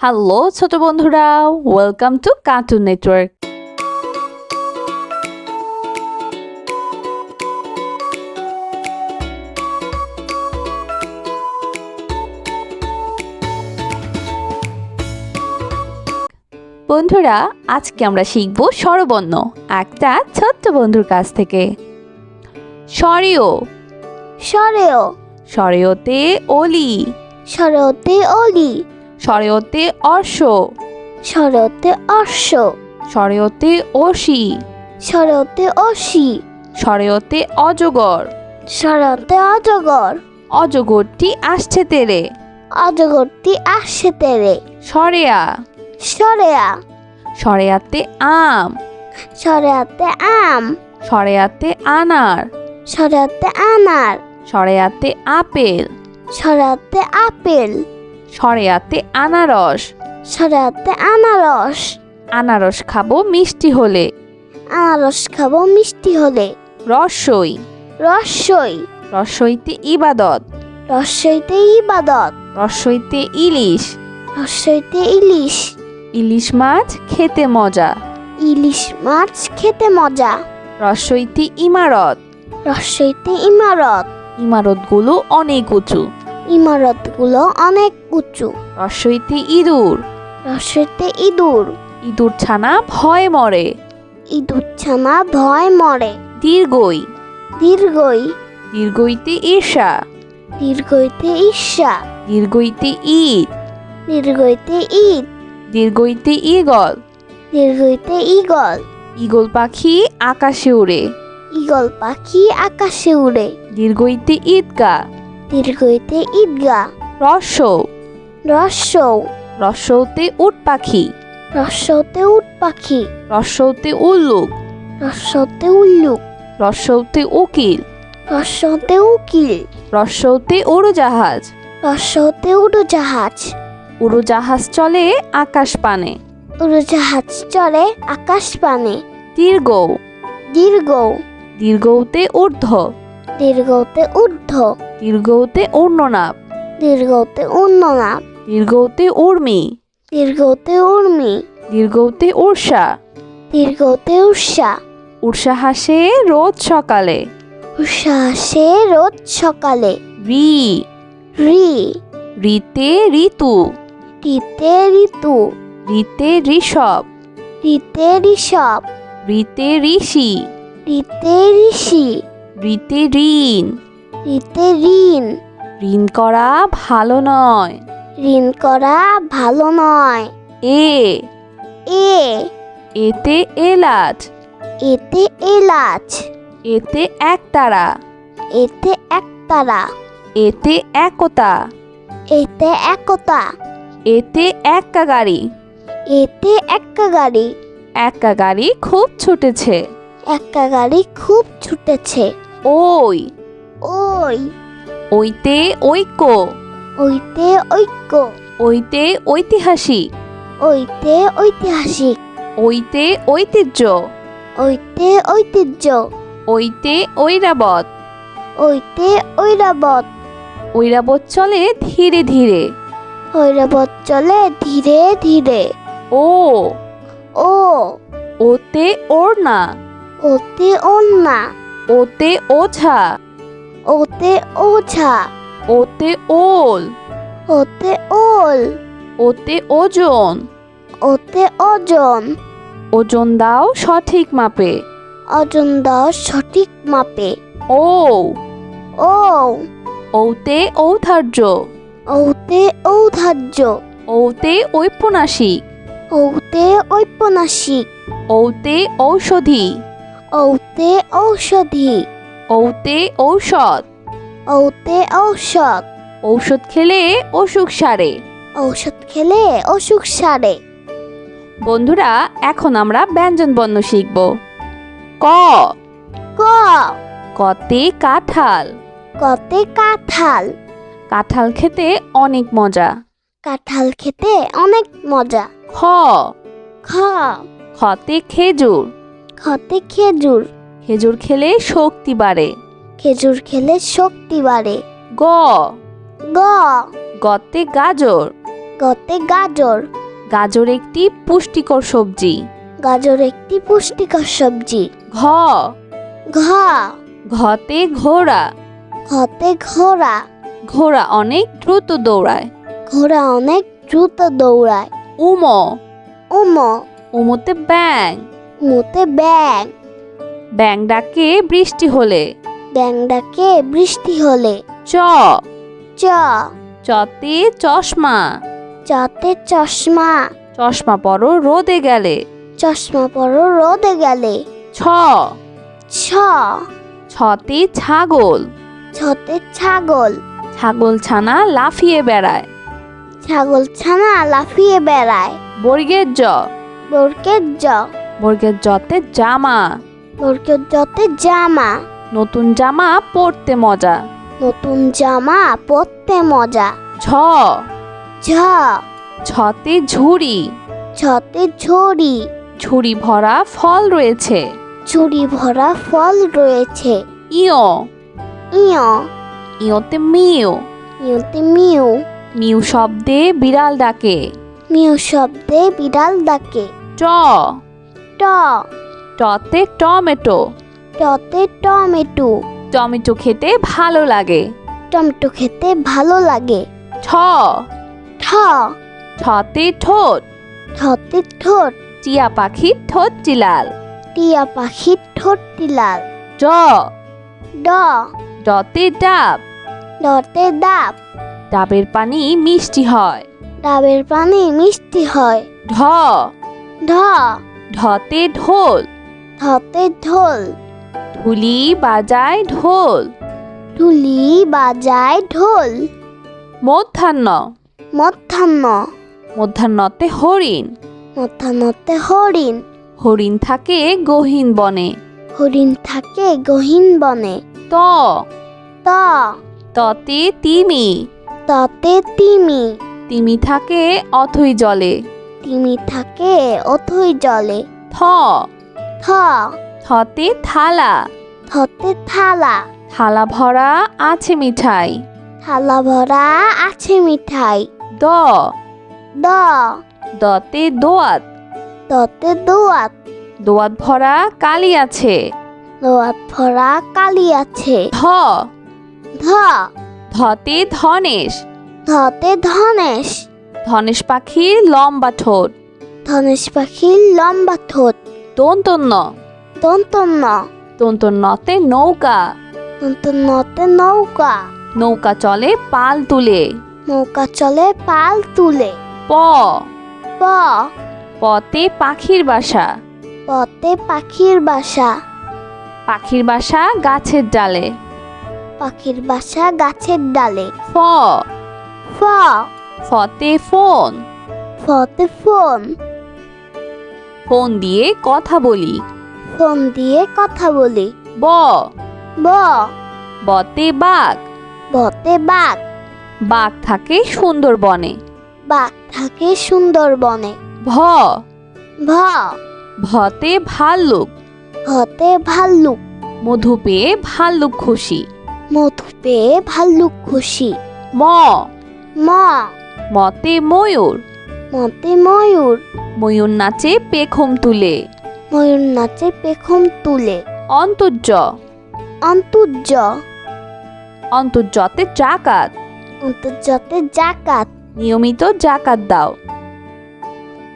Hello ছোট বন্ধুরা। Welcome to cartoon network বন্ধুরা আজকে আমরা শিখব স্বরবর্ণ একটা ছোট্ট বন্ধুর কাছ থেকে। স্বরীয় সরেও স্বরেয়তে অলি। সরতে অলি। স্বরেয়তে অর্শ। সরতে অর্শ। স্বরেয়তে অসি। সরতে অসি। স্বরেয়তে অজগর। সরতে অজগর। অজগরটি আসছে তেরে। অজগরটি আসছে তেরে। সরেয়া। সরেয়া। সরেয়াতে আম। সরেয়াতে আম। সরেয়াতে আনার। সরেয়াতে আনার। সরেয়াতে আপেল। সরেয়াতে আপেল। সরেয়াতে আনারস। সরেয়াতে আনারস। আনারস খাব মিষ্টি হলে। আনারস খাব মিষ্টি হলে। রসই। রসই। রসইতে ইবাদত। রসইতে ইবাদত। রসইতে ইলিশ। রসইতে ইলিশ। ইলিশ মাছ খেতে মজা। ইলিশ মাছ খেতে মজা। রসইতে ইমারত। রসইতে ইমারত। ইমারতগুলো অনেক উঁচু। ইমারতগুলো অনেক উঁচু। রসইতে ইঁদুর। রসইতে ইঁদুর। ইঁদুর ছানা ভয় মরে। ইঁদুর ছানা ভয় মরে। দীর্ঘই। দীর্ঘই। দীর্ঘইতে ঈর্ষা। দীর্ঘইতে ঈর্ষা। দীর্ঘইতে ঈদ। দীর্ঘইতে ঈদ। দীর্ঘইতে ঈগল। দীর্ঘইতে ঈগল। ঈগল পাখি আকাশে উড়ে। ঈগল পাখি আকাশে উড়ে। দীর্ঘইতে ঈদগা দীর্ঘইতে ঈদগা। রস্য রস্যৌ রস্যতে উট পাখি। রস্যতে উট পাখি। রস্যতে উল্লুক। রস্যতে উল্লুক। রস্যতে উকিল। রস্যতে উকিল। রস্যতে উড়োজাহাজ। রস্যতে উড়োজাহাজ। উড়োজাহাজ চলে আকাশ পানে উড়োজাহাজ চলে আকাশ পানে দীর্ঘ দীর্ঘ দীর্ঘতে ঊর্ধ্ব। দীর্ঘতে ঊর্ধ্ব। দীর্ঘতে ঊর্ণনাপ দীর্ঘতে উন্ননাপ দীর্ঘতে উর্মি দীর্ঘতে উর্মি দীর্ঘতে উর্ষা দীর্ঘতে উষা উর্ষা হাসে রোজ সকালে। উষা আসে রোজ সকালে। রি। রি। রিতে ঋতু। রিতে ঋতু। রিতে ঋষভ। রিতে ঋষভ। রিতে ঋষি। রিতে ঋষি। রিতে ঋণ। রিতে ঋণ। ঋণ করা ভালো নয়। ঋণ করা ভালো নয়। এ। এ। এতে এলাচ। এতে এলাচ। এতে একতারা। এতে একতারা। এতে একতা। এতে একতা। এতে এক্কা গাড়ি এতে এক্কা গাড়ি এক্কা গাড়ি খুব ছুটেছে। এক্কা গাড়ি খুব ছুটেছে। ওই। ওই। ওইতে ঐক্য। ওইতে ঐক্য। ওইতে ঐতিহাসিক। ওইতে ঐতিহাসিক। ওইতে ঐতিহ্য। ওইতে ঐতিহ্য। ওইতে ঐরাবত ওইতে ঐরাবত ঐরাবত চলে ধীরে ধীরে। ঐরাবত চলে ধীরে ধীরে। ও। ও। ওতে ওড়না। ওতে অন্না ওতে ওঝা। ওতে ওঝা। ওতে ওল। ওতে ওল। ওতে ওজন। ওতে ওজন। ওজন দাও সঠিক মাপে। ওজন দাও সঠিক মাপে। ও ও। ওতে ঔধার্য। ওতে ঔধার্য। ওতে ঔপন্যাসিক। ওতে ঔপন্যাসিক। ওতে ঔষধি। ওতে ঔষধি। ওতে ঔষধ। ওতে ঔষধ। ঔষধ খেলে অসুখ সারে। ঔষধ খেলে অসুখ সারে। বন্ধুরা এখন আমরা ব্যঞ্জন বর্ণ শিখব। ক। ক। কতে কাঁঠাল। কতে কাঁঠাল। কাঁঠাল খেতে অনেক মজা। কাঁঠাল খেতে অনেক মজা। খ। খ। খতে খেজুর। খতে খেজুর। খেজুর খেলে শক্তি বাড়ে। খেজুর খেলে শক্তি বাড়ে। গ। গ। গতে গাজর। গতে গাজর। গাজর একটি পুষ্টিকর সবজি। গাজর একটি পুষ্টিকর সবজি। ঘ। ঘ। ঘতে ঘোড়া। ঘতে ঘোড়া। ঘোড়া অনেক দ্রুত দৌড়ায়। ঘোড়া অনেক দ্রুত দৌড়ায়। উম। উম। উমতে ব্যাং উমতে ব্যাং ব্যাং ডাকে বৃষ্টি হলে। ব্যাং ডাকে বৃষ্টি হলে। চ। চ। চতে চশমা। চতে চশমা। চশমা পরো রোদে গেলে। চশমা পরো রোদে গেলে। ছ। ছ। ছতে ছাগল। ছতে ছাগল। ছাগল ছানা লাফিয়ে বেড়ায়। ছাগল ছানা লাফিয়ে বেড়ায়। বর্গের জ। বরকের জ। বর্গের জতে জামা। বরকের জতে জামা। নতুন জামা পরতে মজা। নতুন জামা পরতে মজা। ঝ। ঝ। ছতে ঝুড়ি। ছতে ঝুড়ি। ঝুড়ি ভরা ফল রয়েছে। ঝুড়ি ভরা ফল রয়েছে। ইয়। ইয়। ইয়তে মিউ। ইয়তে মিউ। মিউ শব্দে বিড়াল ডাকে। মিউ শব্দে বিড়াল ডাকে। ট। ট। টতে টমেটো। টতে টমেটো। টমেটো খেতে ভালো লাগে। টমেটো খেতে ভালো লাগে। ঠ। ঠ। ঠতে ঠোঁট। ঠতে ঠোঁট। টিয়া পাখির ঠোঁট চিলাল টিয়া পাখির ঠোঁটটি লাল ড। ড। ডতে ডাব। ডতে ডাব। ডাবের পানি মিষ্টি হয়। ডাবের পানি মিষ্টি হয়। ঢ। ঢ। ঢতে ঢোল। ধতে ঢোল। ঢুলি বাজায় ঢোল। ঢুলি বাজায় ঢোল। মধ্যাহ্ন। মধ্যাহ্ন। মধ্যাহ্নতে হরিণ। মধ্যাহ্নতে হরিণ। হরিণ থাকে গহীন বনে। হরিণ থাকে গহীন বনে। ত। ত। ততে তিমি। ততে তিমি। তিমি থাকে অথই জলে। তিমি থাকে অথই জলে। থ। থ। থতে থালা। থতে থালা। থালা ভরা আছে মিঠাই। থালা ভরা আছে মিঠাই। দ। দ। দতে দোয়াত। দতে দোয়াত। দোয়াত ভরা কালি আছে। দোয়াত ভরা কালি আছে। ধ। ধ। ধতে ধনেশ। ধতে ধনেশ। ধনেশ পাখির লম্বা ঠোঁট। ধনেশ পাখির লম্বা ঠোঁট। দন্তন্য দন্তন্য দন্তন্যতে নৌকা। দন্তন্যতে নৌকা। নৌকা চলে পাল তুলে। নৌকা চলে পাল তুলে। প। প। পতে পাখির বাসা। পতে পাখির বাসা। পাখির বাসা গাছের ডালে। পাখির বাসা গাছের ডালে। ফ। ফ। ফতে ফোন। ফতে ফোন। ফোন দিয়ে কথা বলি। ফোন দিয়ে কথা বলি। ব। ব। বতে বাঘ। বতে বাঘ। বাঘ থাকে সুন্দরবনে। বাঘ থাকে সুন্দরবনে। ভ। ভ। ভতে ভাল্লুক। ভতে ভাল্লুক। মধু পেয়ে ভাল্লুক খুশি। মধু পেয়ে ভাল্লুক খুশি। ম। ম। মতে ময়ূর। মতে ময়ূর। ময়ূর নাচে পেখম তুলে। ময়ূর নাচে পেখম তুলে। অন্তর্য। অন্তর্য। অন্তর্যতে জাকাত। অন্তর্জাতে জাকাত। নিয়মিত জাকাত দাও।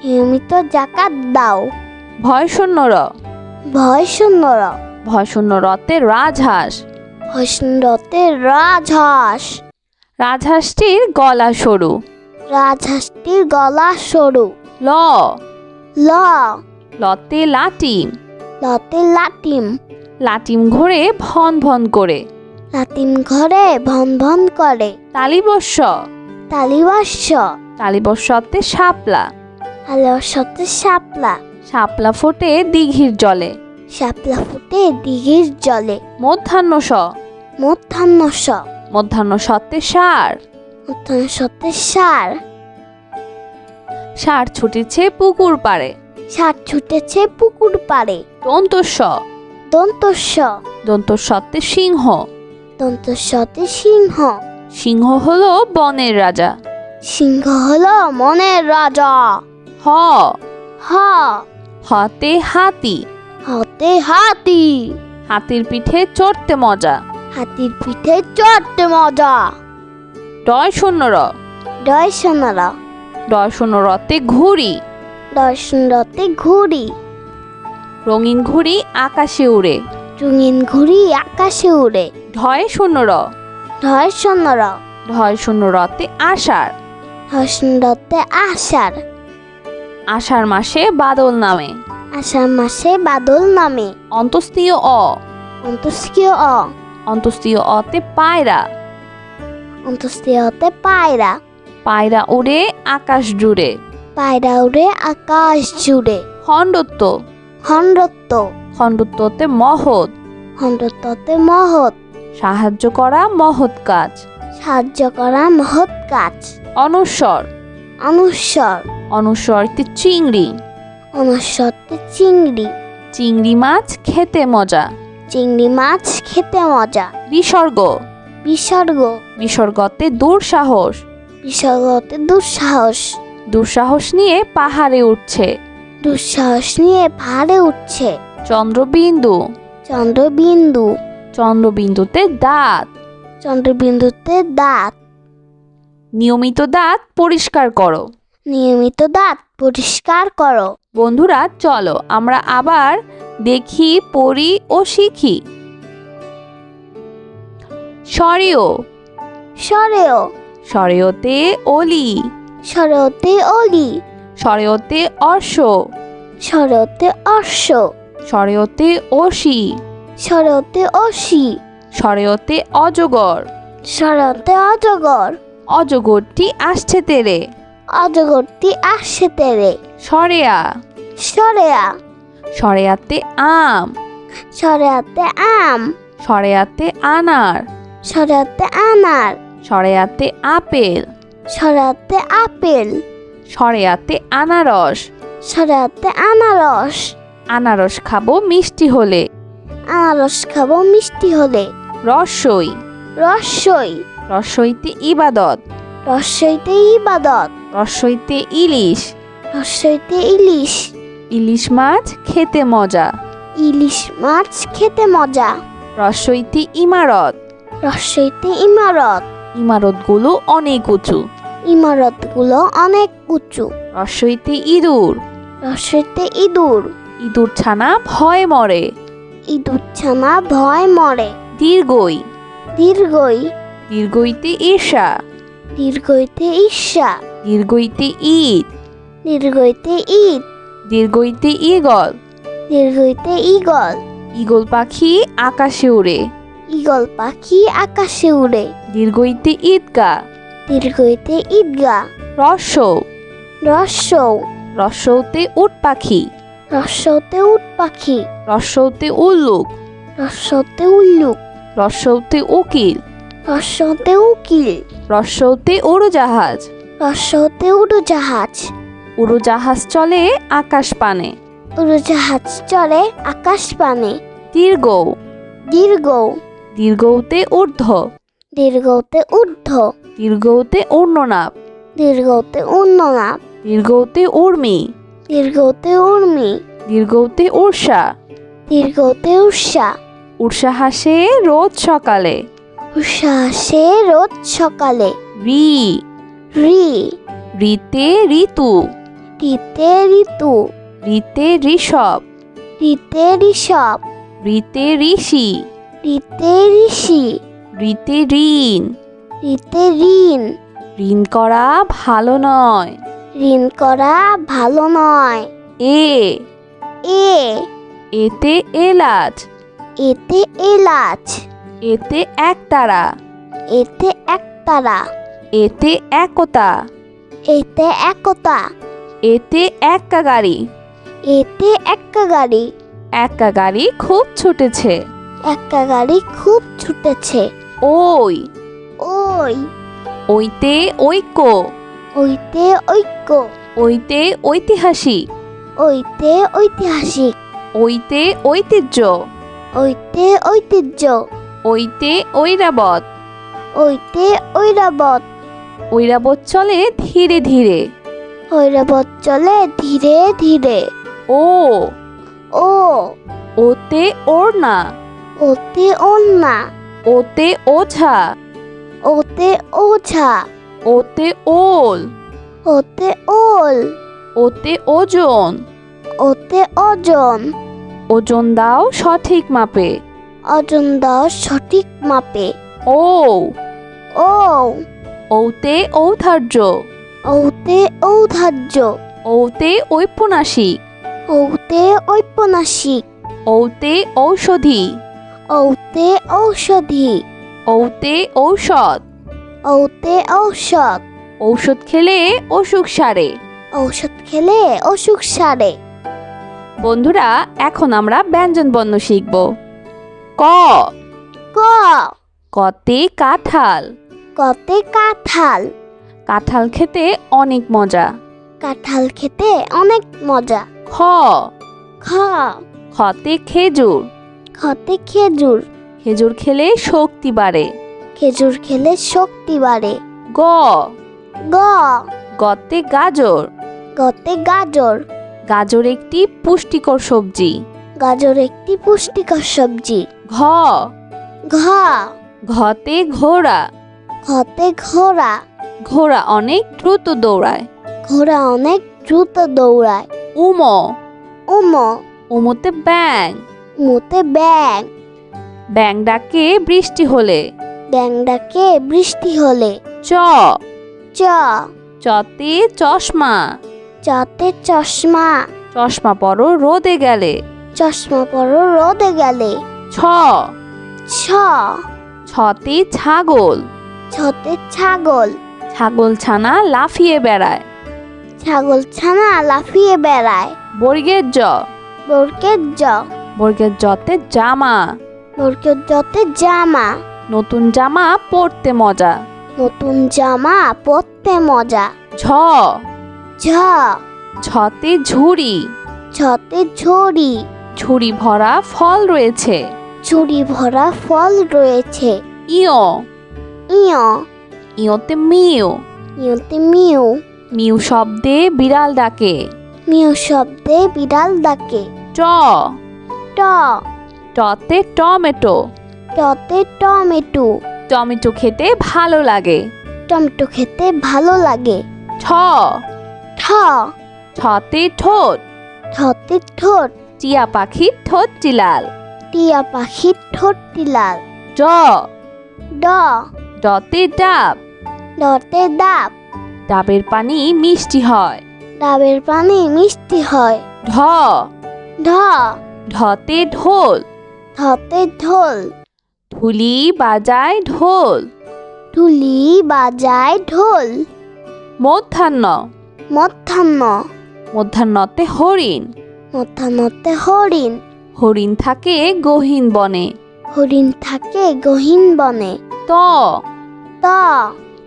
নিয়মিত জাকাত দাও। ভয় শূন্য র ভয় শূন্যর ভয় শূন্য রতে রাজহাঁস। হসনরতে রাজহাঁস। রাজহাঁসটির গলা সরু। রাজহাঁসটির গলা সরু। ল। ল। লতে লাটিম। লতে লাটিম। লাটিম ঘোরে ভন ভন করে। লাটিম ঘরে ভন ভন করে। তালিবস্য তালিবাস্য তালিবস্যতে শাপলা। সাথে শাপলা। শাপলা ফোটে দিঘির জলে। শাপলা ফুটে দিঘির জলে। মধ্যাহ্ন স মধ্যাহ্ন স মধ্যাহ্ন সত্ত্বে সার। মধ্যাহ্ন সত্যে সার। সার ছুটেছে পুকুর পাড়ে। সার ছুটেছে পুকুর পাড়ে। দন্তস্ব। দন্তস্ব। দন্তস্বত্বে সিংহ। দন্তস্বতে সিংহ। সিংহ হলো বনের রাজা। সিংহ হলো মনের রাজা। হ। হ। হতে হাতি। হতে হাতি। হাতির পিঠে চড়তে মজা। হাতির পিঠে চড়তে মজা। ডয় শূন্য র ডয় সোনারা ডয় শূন্য রতে ঘুড়ি। দর্শন রথে ঘুড়ি। রঙিন ঘুড়ি আকাশে উড়ে। রঙিন ঘুড়ি আকাশে উড়ে। ঢয় শূন্য র ধর সোনারা ঢয় শূন্য রতে আষাঢ়। দর্শন রথে আষাঢ়। আষাঢ় মাসে বাদল নামে। আষাঢ় মাসে বাদল নামে। অন্তস্তীয় অ। অন্তস্কীয় অ। অন্তস্তীয় অতে পায়রা। অন্তস্তীয়তে পায়রা। পায়রা উড়ে আকাশ জুড়ে। পায়রা উড়ে আকাশ জুড়ে। খণ্ডত্ব। খণ্ডত্ব। খণ্ডত্বতে মহৎ। খণ্ডত্বতে মহৎ। সাহায্য করা মহৎ কাজ। সাহায্য করা মহৎ কাজ। অনুসর অনুসর অনুস্বরতে চিংড়ি। অনুস্বরতে চিংড়ি। চিংড়ি মাছ খেতে মজা। চিংড়ি মাছ খেতে মজা। বিসর্গ। বিসর্গ। বিসর্গতে দুঃসাহস। বিসর্গতে দুঃসাহস। দুঃসাহস নিয়ে পাহাড়ে উঠছে। দুঃসাহস নিয়ে পাহাড়ে উঠছে। চন্দ্রবিন্দু। চন্দ্রবিন্দু। চন্দ্রবিন্দুতে দাঁত। চন্দ্রবিন্দুতে দাঁত। নিয়মিত দাঁত পরিষ্কার করো। নিয়মিত দাঁত পরিষ্কার করো। বন্ধুরা চলো আমরা আবার দেখি পড়ি ও শিখি। সরেও। সরেও। সরেওতে অলি। সরেওতে অলি। সরেওতে অর্শ। সরেওতে অশ্ব সরেওতে অসি। সরেওতে অসি। সরেওতে অজগর। সরেওতে অজগর। অজগরটি আসছে তেরে। অজগরটি আসছে তেরে। সরেয়া। সরেয়া। সরেয়াতে আম। সরেয়াতে আম। সরেয়াতে আনার। সরেয়াতে আনার সরেয়াতে আপেল। সরেয়াতে আপেল। সরেয়াতে আনারস। সরেয়াতে আনারস। আনারস খাব মিষ্টি হলে। আনারস খাব মিষ্টি হলে। রসই। রসই। রসইতে ইবাদত। রসইতে ইবাদত। রসইতে ইলিশ। রসইতে ইলিশ। ইলিশ মাছ খেতে মজা। ইলিশ মাছ খেতে মজা। রসইতে ইমারত। রসইতে ইমারত। ইমারতগুলো অনেক উঁচু। ইমারতগুলো অনেক উঁচু। রসইতে ইঁদুর। রসইতে ইঁদুর। ইঁদুর ছানা ভয় মরে। ইঁদুর ছানা ভয় মরে। দীর্ঘই। দীর্ঘই। দীর্ঘইতে ঈর্ষা। দীর্ঘইতে ঈর্ষা। দীর্ঘইতে ঈদ। দীর্ঘইতে ঈদ। দীর্ঘইতে ঈগল। দীর্ঘইতে ঈগল। ঈগল পাখি আকাশে উড়ে। ঈগল পাখি আকাশে উড়ে। দীর্ঘইতে ঈদগা। দীর্ঘইতে ঈদগা। রস্য রস্যৌ রসৌতে উট পাখি। রস্যতে উট পাখি। রস্যতে উল্লুক। রস্যতে উল্লুক। রস্যতে উকিল। রস্যতে উকিল। রস্যতে উড়োজাহাজ। রস্যতে উড়োজাহাজ। উড়োজাহাজ চলে আকাশ পানে। উড়োজাহাজ চলে আকাশ পানে। দীর্ঘ দীর্ঘ দীর্ঘতে ঊর্ধ্ব। দীর্ঘতে ঊর্ধ্ব। দীর্ঘতে ঊর্ণনাপ। দীর্ঘতে উন্ননাপ দীর্ঘতে উর্মি দীর্ঘতে উর্মি দীর্ঘতে উর্ষা দীর্ঘতে উষা উর্ষা হাসে রোজ সকালে। উষা হাসে রোজ সকালে। রি। রি। রিতে ঋতু। রিতে ঋতু। রিতে ঋষভ। রিতে ঋষভ। রিতে ঋষি। রিতে ঋষি। রিতে ঋণ। রিতে ঋণ। ঋণ করা ভালো নয়। ঋণ করা ভালো নয়। এ। এ। এতে এলাচ। এতে এলাচ। এতে একতারা। এতে একতারা। এতে একতা। এতে একতা। এতে এক্কা গাড়ি এতে এক্কা গাড়ি এক্কা গাড়ি খুব ছুটেছে। এক্কা গাড়ি খুব ছুটেছে। ওই। ওই। ওইতে ঐক্য। ওইতে ঐক্য। ওইতে ঐতিহাসিক। ওইতে ঐতিহাসিক। ওইতে ঐতিহ্য। ওইতে ঐতিহ্য। ওইতে ঐরাবত ওইতে ঐরাবত ঐরাবত চলে ধীরে ধীরে। ঐরাবত চলে ধীরে ধীরে। ও। ও। ওতে ওড়না। ওতে ওন্না। ওতে ওঝা। ওতে ওঝা। ওতে ওল। ওতে ওল। ওতে ওজন। ওতে ওজন। ওজন দাও সঠিক মাপে। ওজন দাও সঠিক মাপে। ও ও ওতে ঔধার্য। ওতে ঔধার্য। ওতে ঔপন্যাসিক। ওতে ঔপন্যাসিক। ওতে ঔষধি। ওতে ঔষধি। ওতে ঔষধ। ওতে ঔষধ। ঔষধ খেলে অসুখ সারে। ঔষধ খেলে অসুখ সারে। বন্ধুরা এখন আমরা ব্যঞ্জন বর্ণ শিখব। ক। ক। কতে কাঁঠাল। কতে কাঁঠাল। কাঁঠাল খেতে অনেক মজা। কাঁঠাল খেতে অনেক মজা। খ। খ। খতে খেজুর। খতে খেজুর। খেজুর খেলে শক্তি বাড়ে। খেজুর খেলে শক্তি বাড়ে। গ। গ। গতে গাজর। গতে গাজর। গাজর একটি পুষ্টিকর সবজি। গাজর একটি পুষ্টিকর সবজি। ঘ। ঘ। ঘতে ঘোড়া। ঘতে ঘোড়া। ঘোড়া অনেক দ্রুত দৌড়ায়। ঘোড়া অনেক দ্রুত দৌড়ায়। উম। উম। উমতে ব্যাং মুতে ব্যাং। ব্যাং ডাকে বৃষ্টি হলে। ব্যাং ডাকে বৃষ্টি হলে। চ। চ। চতে চশমা। চতে চশমা। চশমা পরো রোদে গেলে। চশমা পরো রোদে গেলে। ছ। ছ। ছতে ছাগল। ছতে ছাগল। ছাগল ছানা লাফিয়ে বেড়ায়। ছাগল ছানা লাফিয়ে বেড়ায়। বর্গের জ। বরকের জ। বর্গের জতে জামা। বরকের জতে জামা। নতুন জামা পরতে মজা। নতুন জামা পরতে মজা। ঝ। ঝ। ছতে ঝুড়ি। ছতে ঝুড়ি। ঝুড়ি ভরা ফল রয়েছে। ঝুড়ি ভরা ফল রয়েছে। ইয়। ইয়। ইয়তে মিউ। ইয়তে মিউ। মিউ শব্দে বিড়াল ডাকে। মিউ শব্দে বিড়াল ডাকে। ট ট টতে টমেটো। টতে টমেটো। টমেটো খেতে ভালো লাগে। টমেটো খেতে ভালো লাগে। ঠ। ঠ। ঠতে ঠোঁট। ঠতে ঠোঁট। টিয়া পাখির ঠোঁট চিলাল টিয়া পাখির ঠোঁটটি লাল ড। ড। ডতে ডাব। ডতে ডাব। ডাবের পানি মিষ্টি হয়। ডাবের পানি মিষ্টি হয়। ঢ। ঢ। ঢতে ঢোল। ধতে ঢোল। ঢুলি বাজায় ঢোল। ঢুলি বাজায় ঢোল। মধ্যাহ্ন। মধ্যাহ্ন। মধ্যাহ্নতে হরিণ। মধ্যাহ্নতে হরিণ। হরিণ থাকে গহীন বনে। হরিণ থাকে গহীন বনে। ত। ত।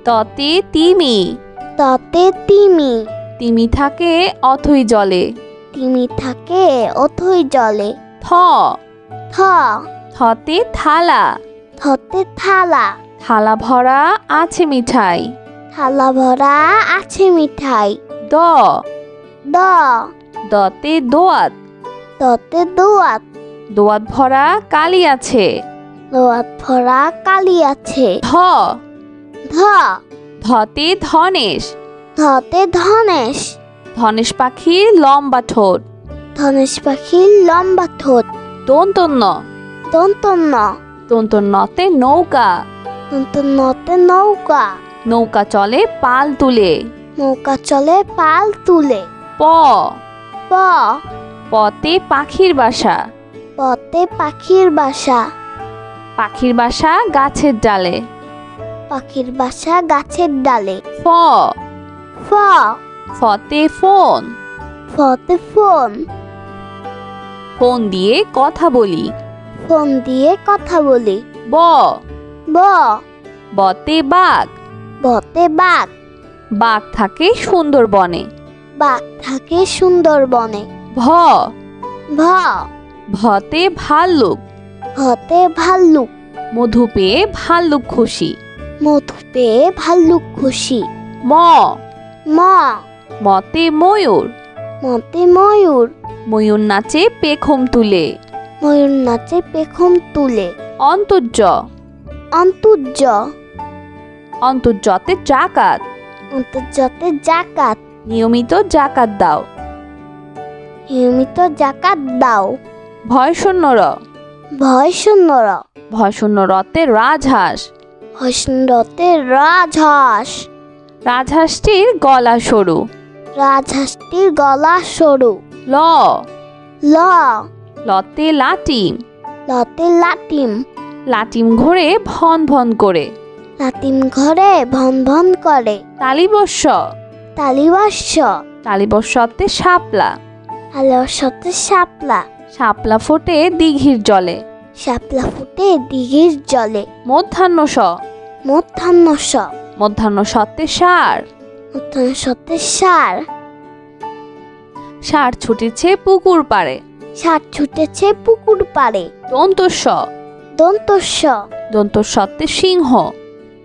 ততে তিমি। ততে তিমি। তিমি থাকে অথই জলে। তিমি থাকে অথই জলে। থ। থ। থতে থালা। থতে থালা। থালা ভরা আছে মিঠাই। থালা ভরা আছে মিঠাই। দ। দ। দতে দোয়াত। ততে দোয়াত। দোয়াত ভরা কালি আছে। দোয়াত ভরা কালি আছে। ধ। ধ। ধতে ধনেশ। ধতে ধনেশ। ধনেশ পাখির লম্বা ঠোঁট। ধনেশ পাখির লম্বা ঠোঁট। দন্তন্য দন্তন্য দন্তন্যতে নৌকা। দন্তন্যতে নৌকা। নৌকা চলে পাল তুলে। নৌকা চলে পাল তুলে। প। প। পতে পাখির বাসা। পতে পাখির বাসা। পাখির বাসা গাছের ডালে। পাখির বাসা গাছের ডালে। ফ। ফ। ফোন। ফতে ফোন। ফোন দিয়ে কথা বলি। ফোন দিয়ে কথা বলি। ব। ব। বতে বাঘ। বতে বাঘ। বাঘ থাকে সুন্দরবনে। বাঘ থাকে সুন্দরবনে। ভ। ভ। ভতে ভাল্লুক। ভতে ভাল্লুক। মধু পেয়ে ভাল্লুক খুশি। মধু পেয়ে ভাল্লুক খুশি। ম। ম। মতে ময়ূর। মতে ময়ূর। ময়ূর নাচে পেখম তুলে। ময়ূর নাচে পেখম তুলে। অন্তর্য। অন্তর্য। অন্তর্জতে জাকাত। অন্তর্জাতে জাকাত। নিয়মিত জাকাত দাও। নিয়মিত জাকাত দাও। ভয় শূন্য র ভয় শূন্যর ভয় শূন্য রতে রাজহাঁস। হসনরতে রাজহাঁস। রাজহাঁসটির গলা সরু। রাজহাঁসটির গলা সরু। ল। ল। লতে লাটিম। লতে লাটিম। লাটিম ঘোরে ভন ভন করে। লাটিম ঘরে ভন ভন করে। তালিবস্য তালিবাস্য তালিবস্যতে শাপলা। সাথে শাপলা। শাপলা ফোটে দিঘির জলে। শাপলা ফুটে দিঘির জলে। মধ্যাহ্ন স মধ্যাহ্ন স মধ্যাহ্ন সত্তে সার। মধ্যাহ্ন সত্যে সার। সার ছুটেছে পুকুর পাড়ে। সার ছুটেছে পুকুর পাড়ে। দন্তস্ব। দন্তস্য দন্তস্বত্তে সিংহ।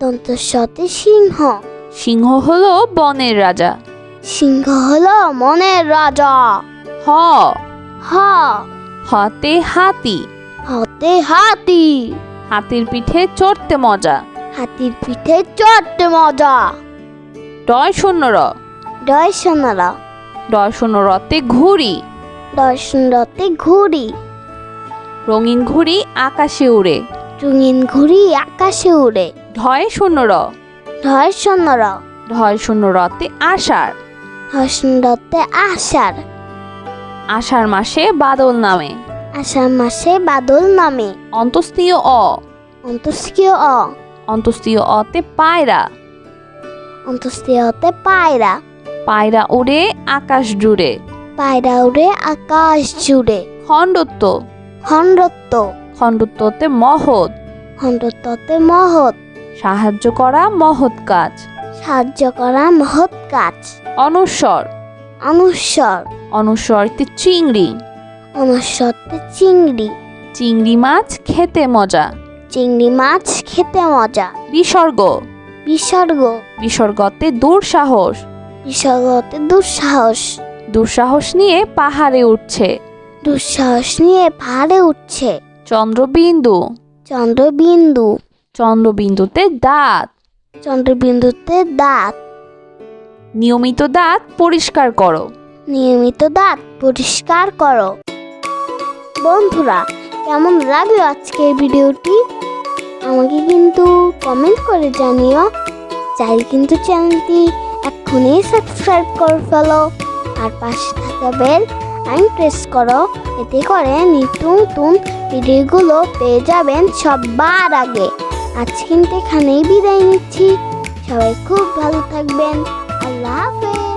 দন্তস্বতে সিংহ। সিংহ হলো বনের রাজা। সিংহ হলো মনের রাজা। হ। হ। হতে হাতি। হতে হাতি। হাতির পিঠে চড়তে মজা। হাতির পিঠে চড়তে মজা। ডয় শূন্য র। ডয় সোনারা ডয় শূন্য রতে ঘুড়ি। দর্শন রথে ঘুড়ি। রঙিন ঘুড়ি আকাশে উড়ে। রঙিন ঘুড়ি আকাশে উড়ে। ঢয় শূন্য র। ঢয় সোনারা ঢয় শূন্য রতে আষাঢ়। হর্ষণ রথে আষাঢ়। আষাঢ় মাসে বাদল নামে। আষাঢ় মাসে বাদল নামে। অন্তস্তীয় অ। অন্তস্কীয় অ। অন্তস্তীয় অতে পায়রা। অন্তস্তীয়তে পায়রা। পায়রা উড়ে আকাশ জুড়ে। পায়রা উড়ে আকাশ জুড়ে। খণ্ডত্ব। খণ্ডত্ব। খণ্ডত্বতে মহৎ। খণ্ডত্বতে মহৎ। সাহায্য করা মহৎ কাজ। সাহায্য করা মহৎ কাজ। অনুস্বর। অনুস্বর। অনুস্বরতে চিংড়ি। অনুস্বরতে চিংড়ি। চিংড়ি মাছ খেতে মজা। চিংড়ি মাছ খেতে মজা। বিসর্গ। বিসর্গ। বিসর্গতে দুঃসাহস। বিসর্গতে দুঃসাহস। দুঃসাহস নিয়ে পাহাড়ে উঠছে। দুঃসাহস নিয়ে পাহাড়ে উঠছে। চন্দ্রবিন্দু। চন্দ্রবিন্দু। চন্দ্রবিন্দুতে দাঁত। চন্দ্রবিন্দুতে দাঁত। নিয়মিত দাঁত পরিষ্কার করো। নিয়মিত দাঁত পরিষ্কার করো। বন্ধুরা কেমন লাগল আজকের ভিডিওটি? আমাকে কিন্তু কমেন্ট করে জানিও। চাইলে কিন্তু চ্যানেলটি এক্ষুনি সাবস্ক্রাইব করে ফেলো। আর পাশে থাকা বেল আইন প্রেস করো, এতে করে নিত্য নতুন ভিডিওগুলো পেয়ে যাবেন সবার আগে। আজ কিন্তু এখানেই বিদায় নিচ্ছি। সবাই খুব ভালো থাকবেন। আল্লাহ হাফেজ।